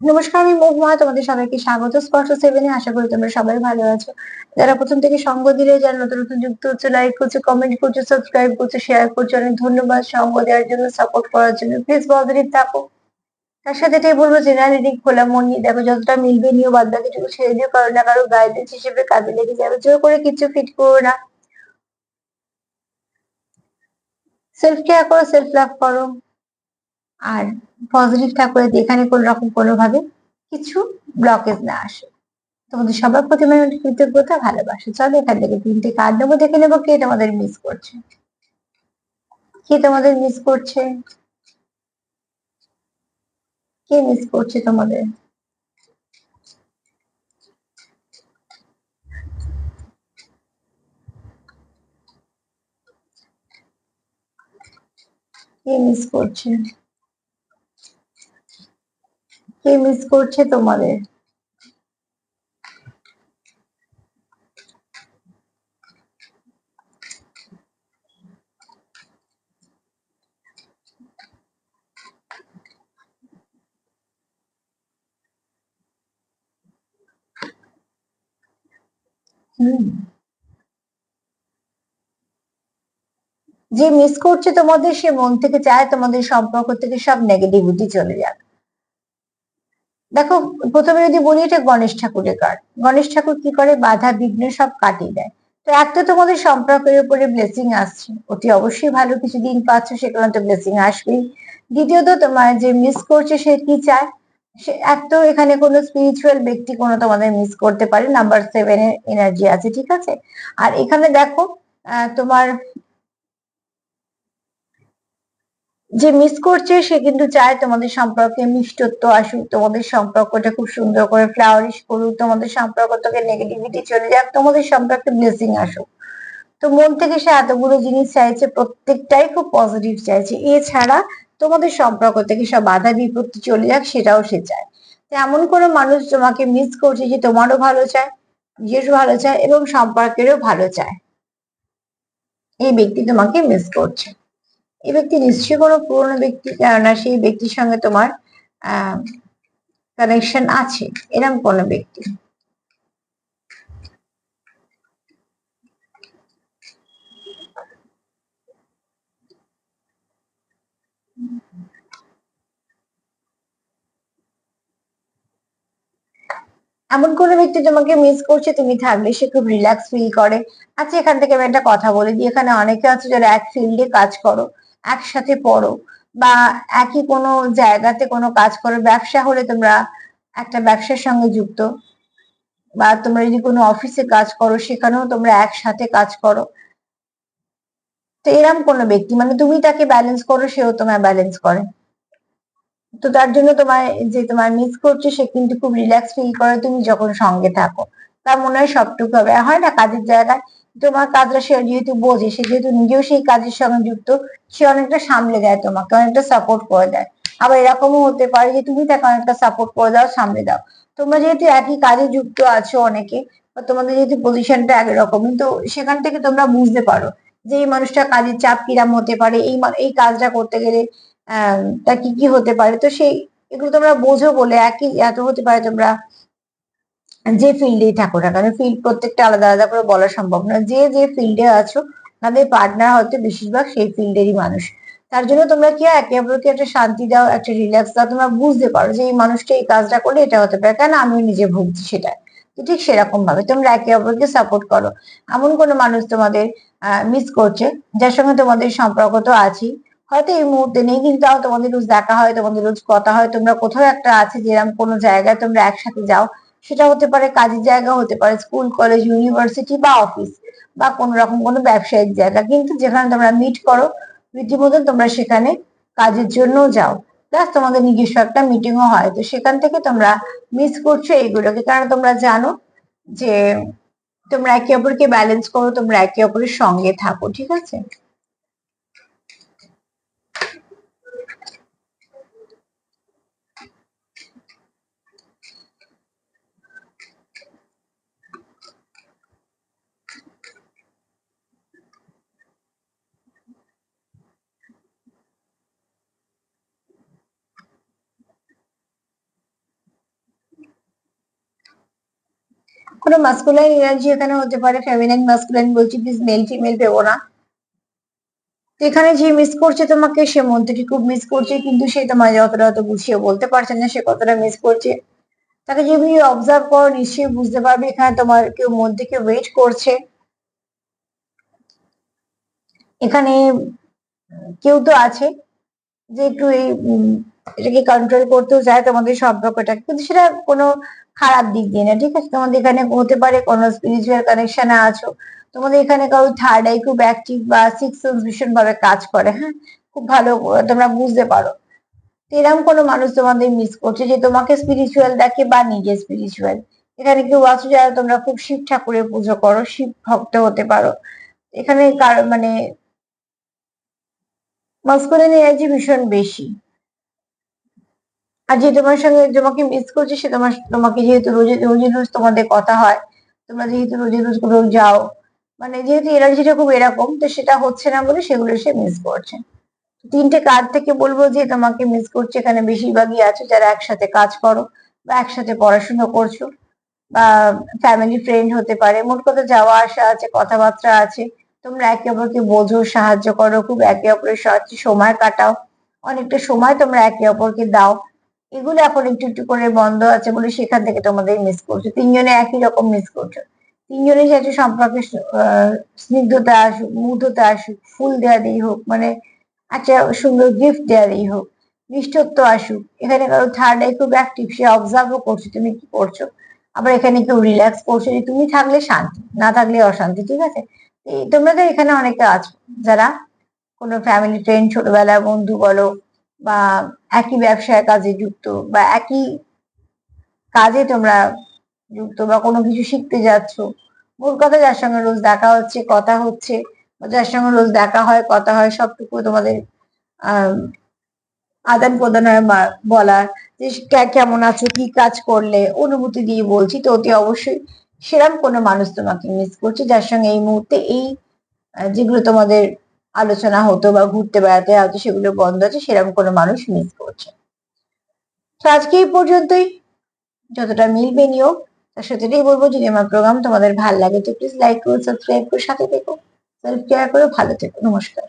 নমস্কার, আমি মহুয়া তোমাদের সবাইকে স্বাগত। স্পর্শ সেভেনে আশা করি তোমরা সবাই ভালো আছো। যারা প্রথম থেকে সঙ্গ দিলে, যারা নতুন নতুন যুক্ত হচ্ছে লাইক করছ কমেন্ট করছ সাবস্ক্রাইব করছ শেয়ার করছ, অনেক ধন্যবাদ সঙ্গ দেওয়ার জন্য সাপোর্ট করার জন্য। প্লিজ পজিটিভ থাকো তার সাথে এটাই বলব জেনারেল রিডিং খোলা মন নিয়ে দেখো, যতটা মিলবে নিও, বাদ বাকিটুকু ছেড়ে দিও কারও না কারও গাইডেন্স হিসেবে কাজে লেগে যাবে। জোর করে কিছু ফিট করো না। সেলফ কেয়ার করো সেলফ লাভ করো। আর পজিটিভ যাতে এখানে কোন রকম, কোনোভাবে কিছু ব্লকেজ না আসে। তোমাদের সবার প্রতি মানে কৃতজ্ঞতা, ভালোবাসা। চলো এখান থেকে তিনটে কার্ড নেব, দেখে নেব কে তোমাদের মিস করছে। কে তোমাদের মিস করছে? কে মিস করছে তোমাদের? কে মিস করছে? কে মিস করছে তোমাদের? যে মিস করছে তোমাদের, সে মন থেকে চায় তোমাদের সম্পর্ক থেকে সব নেগেটিভিটি চলে যাক। দেখো, প্রথমে যদি বলি এটা গণেশ ঠাকুরের কার্ড। গণেশ ঠাকুর কি করে? বাধা, বিঘ্ন সব কাটিয়ে দেয়। তো একটা তোমাদের সম্পর্কের উপরে ব্লেসিং আসছে। অতি অবশ্যই ভালো কিছুদিন পাচ্ছ সেখানে তো ব্লেসিং আসবেই। দ্বিতীয়ত, তোমার যে মিস করছে, সে কি চায়? সে এক তো এখানে কোনো স্পিরিচুয়াল ব্যক্তি কোনো তোমাদের মিস করতে পারে। নাম্বার সেভেন এর এনার্জি আছে, ঠিক আছে? আর এখানে দেখো তোমার যে মিস করছে, সে কিন্তু চায় তোমাদের সম্পর্কে মিষ্টত্ব আসুক, তোমাদের সম্পর্কটা খুব সুন্দর করে ফ্লাওয়ারিশ করুক, তোমাদের সম্পর্ক থেকে নেগেটিভিটি চলে যাক, তোমাদের সম্পর্কে ব্লেসিং আসুক। তো মন থেকে সে এতগুলো জিনিস চাইছে, প্রত্যেকটাই খুব পজিটিভ চাইছে। এছাড়া তোমাদের সম্পর্ক থেকে সব বাধা বিপত্তি চলে যাক, সেটাও সে চায়। এমন কোনো মানুষ তোমাকে মিস করছে যে তোমারও ভালো চায় নিজের ভালো চায় এবং সম্পর্কেরও ভালো চায়। এই ব্যক্তি তোমাকে মিস করছে। এই ব্যক্তি নিশ্চয়ই কোনো পুরনো ব্যক্তি কেননা সেই ব্যক্তির সঙ্গে তোমার কানেকশন আছে এরকম কোনো ব্যক্তি। এমন কোনো ব্যক্তি তোমাকে মিস করছে, তুমি থাকলে সে খুব রিল্যাক্স ফিল করে। আচ্ছা এখান থেকে আমি একটা কথা বলে দিই, এখানে অনেকে আছে যারা এক ফিল্ডে কাজ করো। একসাথে পড়ো বা একই কোনো জায়গাতে কোনো কাজ করো, ব্যবসা হলে তোমরা একটা ব্যবসার সঙ্গে যুক্ত বা তোমরা যদি কোনো অফিসে কাজ করো, সেখানেও তোমরা একসাথে কাজ করো। তো এরম কোনো ব্যক্তি মানে তুমি তাকে ব্যালেন্স করো, সেও তোমায় ব্যালেন্স করে। তো তার জন্য তোমার যে তোমার মিস করছে, সে কিন্তু খুব রিল্যাক্স ফিল করে তুমি যখন সঙ্গে থাকো। তার মনে হয় সবটুকু হবে। হয় না, কাজের জায়গায় তোমার কাজটা সে যেহেতু বোঝে, সে যেহেতু নিজেও সেই কাজের সঙ্গে যুক্ত, সে অনেকটা সামলে দেয় তোমাকে, অনেকটা সাপোর্ট করে দেয়। আবার এরকমও হতে পারে যে তুমি তাকে অনেকটা সাপোর্ট করে দাও, সামলে দাও। তোমরা যেহেতু একই কাজে যুক্ত আছো অনেকে, বা তোমাদের যেহেতু পজিশনটা একরকমই, তো সেখান থেকে তোমরা বুঝতে পারো যে এই মানুষটা কাজের চাপ কিরাম হতে পারে, এই এই কাজটা করতে গেলে, আহ, তা কি কি হতে পারে। তো সেই, এগুলো তোমরা বোঝো বলে একই এত হতে পারে তোমরা যে ফিল্ডেই থাকো না কারণ ফিল্ড প্রত্যেকটা আলাদা আলাদা করে বলা সম্ভব না যে যে ফিল্ডে আছো, তাদের পার্টনার হয়তো বেশিরভাগ সেই ফিল্ডেরই মানুষ। তার জন্য তোমরা কি একে অপরকে একটা শান্তি দাও, একটা রিল্যাক্স দাও, তোমরা বুঝতে পারো যে এই মানুষটা এই কাজটা করলে এটা হতে পারে। কেন আমিও নিজে ভুগছি সেটা তো ঠিক সেরকম ভাবে তোমরা একে অপরকে সাপোর্ট করো। এমন কোনো মানুষ তোমাদের মিস করছে, যার সঙ্গে তোমাদের সম্পর্ক তো আছেই। হয়তো এই মুহূর্তে নেই, কিন্তু তাও তোমাদের রোজ দেখা হয়, তোমাদের রোজ কথা হয়। তোমরা কোথাও একটা আছে যেরকম কোনো জায়গায় তোমরা একসাথে যাও সেটা হতে পারে কাজের জায়গা, হতে পারে স্কুল কলেজ ইউনিভার্সিটি বা অফিস বা কোনো রকম কোনো ব্যবসায়িক জায়গা। কিন্তু যেখানে তোমরা মিট করো, রীতিমতন তোমরা সেখানে কাজের জন্য যাও। প্লাস তোমাদের নিজস্ব একটা মিটিংও হয়। তো সেখান থেকে তোমরা মিস করছ এইগুলোকে। কারণ তোমরা জানো যে তোমরা একে অপরকে ব্যালেন্স করো, তোমরা একে অপরের সঙ্গে থাকো। ঠিক আছে? কোনো মাস্কুলাইন এনার্জি এখানে হতে পারে ফেমিনাইন মাস্কুলাইন বলছি প্লিজ মেল ফিমেল ভেবো না। এখানে যে মিস করছে তোমাকে, সে মন থেকে খুব মিস করছে, কিন্তু সে তোমায় যতটা অত গুছিয়ে বলতে পারছে না, সে কতটা মিস করছে। তাকে যদি অবজার্ভ করো, নিশ্চয়ই বুঝতে পারবে এখানে তোমার কেউ মন থেকে ওয়েট করছে। এখানে কেউ তো আছে, যে একটু এই এটাকে কন্ট্রোল করতেও চায় তোমাদের সম্পর্কটাকে, কিন্তু সেটা কোনো খারাপ দিক দিয়ে না, ঠিক আছে? তোমাদের এখানে হতে পারে কোনো স্পিরিচুয়াল কানেকশনে আছো, তোমাদের এখানে কারও থার্ড আই খুব অ্যাক্টিভ বা সিক্স ভীষণ ভাবে কাজ করে হ্যাঁ? খুব ভালো, তোমরা বুঝতে পারো। এরকম কোনো মানুষ তোমাদের মিস করছে যে তোমাকে স্পিরিচুয়াল দেখে বা নিজে স্পিরিচুয়াল এখানে কেউ আছো যারা তোমরা খুব শিব ঠাকুরের পুজো করো, শিব ভক্ত হতে পারো। এখানে কার মানে মাস্কুলিন এনার্জি ভীষণ বেশি। আর যে তোমার সঙ্গে তোমাকে মিস করছে, সে তোমার তোমাকে যেহেতু রোজে রোজে রোজ তোমাদের কথা হয়, তোমরা যেহেতু রোজে রোজ কোথাও যাও মানে যেহেতু এনার্জিটা খুব এরকম, তো সেটা হচ্ছে না বলে সেগুলো সে মিস করছে। তিনটে কার্ড থেকে বলব যে তোমাকে মিস করছে, এখানে বেশিরভাগই আছে যারা একসাথে কাজ করো বা একসাথে পড়াশুনো করছ বা ফ্যামিলি ফ্রেন্ড হতে পারে। মোট কথা যাওয়া আসা আছে, কথাবার্তা আছে, তোমরা একে অপরকে বোঝো, সাহায্য করো, খুব একে অপরের সাহায্যে সময় কাটাও। অনেকটা সময় তোমরা একে অপরকে দাও। এগুলো এখন একটু একটু করে বন্ধ আছে বলে সেখান থেকে তোমাদের মিস করছ। তিনজনে একই রকম মিস করছ। তিনজনে যাতে সম্পর্কে স্নিগ্ধতা আসুক, মুগ্ধতা আসুক, ফুল দেওয়া দিয়ে হোক মানে একটা সুন্দর গিফট দিয়ে হোক, মিষ্টত্ব আসুক, এখানে কারও থার্ড আই খুব অ্যাক্টিভ সে অবজার্ভও করছে, তুমি কি করছ? আবার এখানে কেউ রিল্যাক্স করছে যে তুমি থাকলে শান্তি, না থাকলে অশান্তি, ঠিক আছে? এই তো এখানে অনেকে আছো, যারা কোনো ফ্যামিলি ফ্রেন্ড ছোটবেলার বন্ধু বলো বা একই ব্যবসায় কাজে যুক্ত বা একই কাজে তোমরা যুক্ত বা কোনো কিছু শিখতে যাচ্ছ। মূল কথা যার সঙ্গে রোজ দেখা হচ্ছে, কথা হচ্ছে যার সঙ্গে রোজ দেখা হয়, কথা হয়, সবটুকু তোমাদের আদান প্রদান হয় বলার যে কেমন আছো, কি কাজ করলে, অনুভূতি দিয়ে বলছি তো অতি অবশ্যই সেরকম কোনো মানুষ তোমাকে মিস করছে, যার সঙ্গে এই মুহূর্তে এই যেগুলো তোমাদের আলোচনা হতো বা ঘুরতে বেড়াতে হয়তো সেগুলো বন্ধ আছে, সেরকম কোনো মানুষ মিস করছে তো আজকে এই পর্যন্তই। যতটা মিলবে নিয়োগ, তার সাথে এটাই বলব, যদি আমার প্রোগ্রাম তোমাদের ভালো লাগে তো প্লিজ লাইক করো সাবস্ক্রাইব করে, সাথে থেকো। সেলফ কেয়ার করে, ভালো থেকো। নমস্কার।